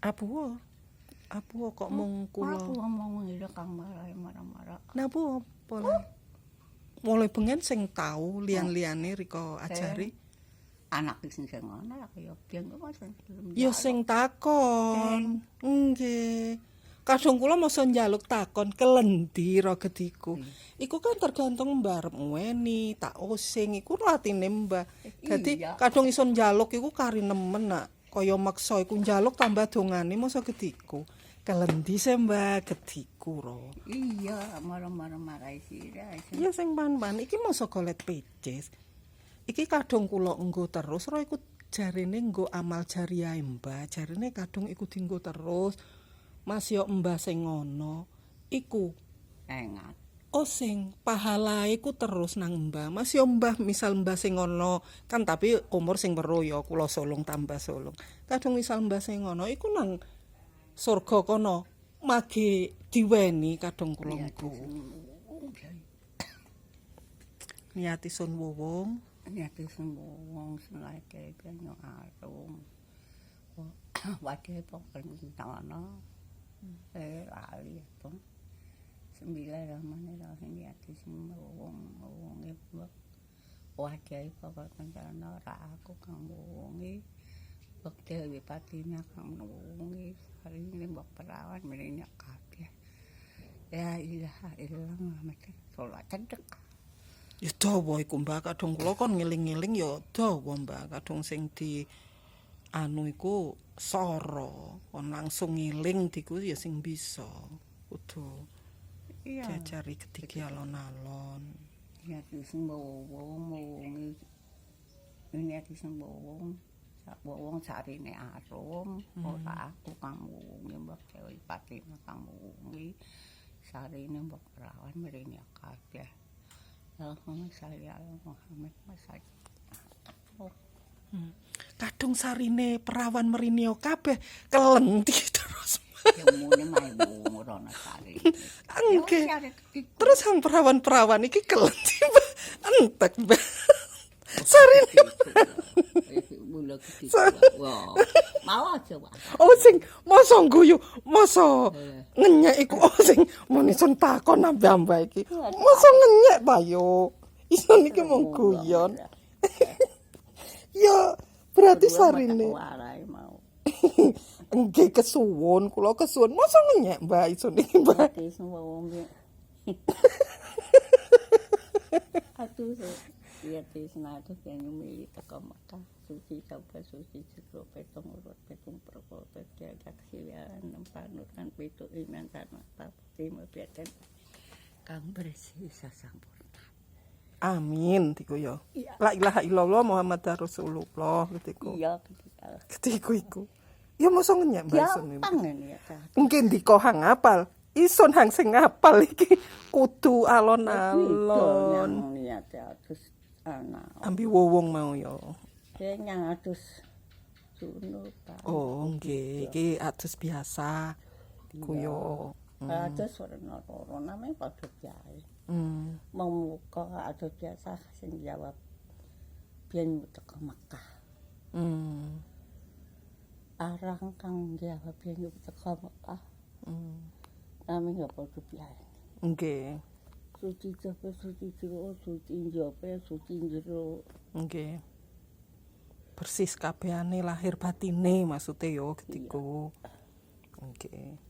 Abu Abu kok mung Aku kula. ngomong ngene kang marai marah-marah. Napa apa? Mulai bengen sing tau liyan-liyane rika ajari. Anak sing sing ngono lah kaya biyen kok sing gelem. Ya sing takon. Nggih. Kadung kula masa njaluk takon kelendi ra gediku. Iku kan tergantung mbarep weni, tak osing iku latine Mbah. Dadi Iya. kadung iso njaluk iku kari nemen nak. Kaya maksa iku njaluk tambah dongane masa gediku. Kelendi se Mbah gediku ro. Iya, marah-marah marai sira. Iya sing pan-pan iki masa golet pecis. Iki kadung kula enggo terus ro iku jarine nggo amal jariah Mbah. Jarine kadung iku dienggo terus. Mas yo Mbah sing ngono. Iku Engat. Oh sing pahala iku terus nang Mbah. Mas yo Mbah misal Mbah sing ngono kan tapi umur sing weruh ya kula solong tambah solong. Kadung misal Mbah sing ngono iku nang surga kono mage diweni kadung kula engko. Niati sun wuwung. Nyati sembuh sing lagi penyo arum. Wadah pokok tangono. Eh lali apa. Sembilan ramane rahim nyati sembuh wong ibu. Wadah pokok tangono ra aku kang wongi. Bekti dewi patina kang wongi. Hari ini mbok perawan mrene kabeh. Ya ilaha illallah Muhammad Rasulullah cedek. Ya dawa iku Mbak kadung kula kon ngiling-ngiling ya dawa Mbak kadung sing di anu iku soro kon langsung ngiling diku ya sing bisa kudu Iya. jajari ketiki alon-alon. Ya di sembowong wong ini di sembowong sak wong sarine arum. Ora aku kang wongi mbok dewe patina kang wongi sarine mbok perawan mrene kabeh. Allahumma sholli ala Muhammad wa sallim. kadung sarine perawan merinio kabeh kelenti terus. Ya mune mae ngono sari. Angge. terus sang perawan-perawan iki kelenti entek Mbak. sarine. Mau aja, Pak. Oh sing masa guyu, masa ngenyek iku oh sing muni sun takon ambek iki. Masa ngenyek ta yo. Iso niki mung guyon. Ya berarti sarine Warai mau. nggih kesuwun, kula kesuwun. Masa ngenyek Mbak iso niki Mbak. Ati semua wong ki. Atuh Iya ti senatu kene mili teko Mekah suci coba suci jero petong urut petong perkol petya kaksian nempanutan pitu iman tanah tapti mbieten kang bersih sasampurna. Amin tiku yo. Iya. La ilaha illallah Muhammad Rasulullah ketiku. Iya ketika. Ketiku iku. Ya ini ya ta. Mungkin diko hang apal. Ison hang sing ngapal iki kudu Iya, alon-alon. Ana. Ambi wowong mau yo. Sing yang atus suno. Oh, nggih, iki atus biasa. Kuyo. Atus warna loro namanya padha jae. Hmm. Memuka atus biasa sing jawab biyen teko Mekah. Hmm. Arang kang jawab biyen teko Mekah. Hmm. Namanya padha biasa. Nggih. Suci jopo suci jero, suci jopo suci jero. Nggih. Persis kabehane lahir batine maksude yo ketiku. Nggih.